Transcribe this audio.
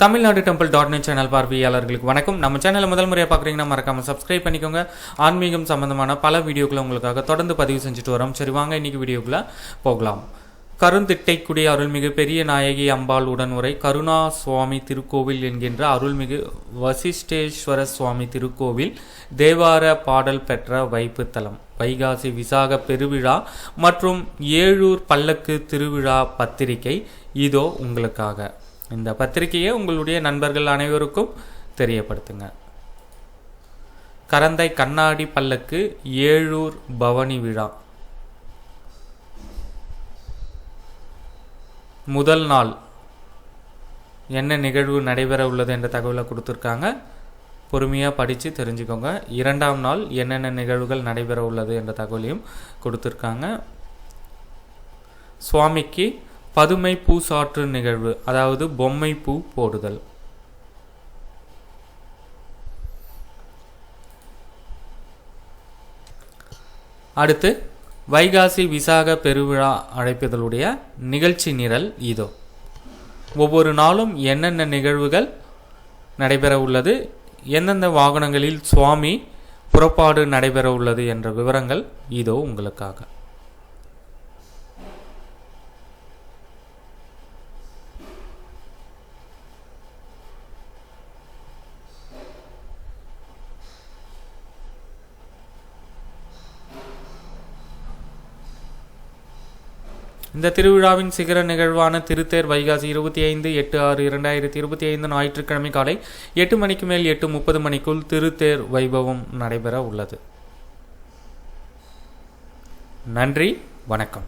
Tamil Nadu temple dot net channel பார்வையாளர்களுக்கு வணக்கம். நம்ம சேனலை முதல் முறையாக பார்க்குறீங்கன்னா மறக்காம சப்ஸ்கிரைப் பண்ணிக்கோங்க. ஆன்மீகம் சம்பந்தமான பல வீடியோக்களை உங்களுக்காக தொடர்ந்து பதிவு செஞ்சுட்டு வரோம். சரி வாங்க இன்னைக்கு வீடியோக்குள்ளே போகலாம். கருந்திட்டைக்குடி அருள்மிகு பெரிய நாயகி அம்பாள் உடன் உரை கருணா சுவாமி திருக்கோவில் என்கின்ற அருள்மிகு வசிஷ்டேஸ்வர சுவாமி திருக்கோவில் தேவார பாடல் பெற்ற வைப்புத்தலம் வைகாசி விசாக பெருவிழா மற்றும் ஏழூர் பல்லக்கு திருவிழா பத்திரிகை இதோ உங்களுக்காக. இந்த பத்திரிகையை உங்களுடைய நண்பர்கள் அனைவருக்கும் தெரியப்படுத்துங்க. கரந்தை கண்ணாடி பல்லக்கு ஏழூர் பவனி விழா. முதல் நாள். என்ன நிகழ்வு நடைபெற உள்ளது என்ற தகவலை கொடுத்துருக்காங்க. பொறுமையாக படித்து தெரிஞ்சுக்கோங்க. இரண்டாம் நாள் என்னென்ன நிகழ்வுகள் நடைபெற உள்ளது என்ற தகவலையும் கொடுத்துருக்காங்க. சுவாமிக்கு பதுமை பூ சாற்று நிகழ்வு அதாவது பொம்மை பூ போடுதல். அடுத்து வைகாசி விசாக பெருவிழா அழைப்புதலுடைய நிகழ்ச்சி நிரல் இதோ. ஒவ்வொரு நாளும் என்னென்ன நிகழ்வுகள் நடைபெற உள்ளது எந்தெந்த வாகனங்களில் சுவாமி புறப்பாடு நடைபெற உள்ளது என்ற விவரங்கள் இதோ உங்களுக்காக. இந்த திருவிழாவின் சிகர நிகழ்வான திருத்தேர் வைகாசி இருபத்தி ஐந்து எட்டு ஆறு இரண்டாயிரத்தி இருபத்தி ஐந்து ஞாயிற்றுக்கிழமை காலை எட்டு மணிக்கு மேல் எட்டு முப்பது மணிக்குள் திருத்தேர் வைபவம் நடைபெற உள்ளது. நன்றி வணக்கம்.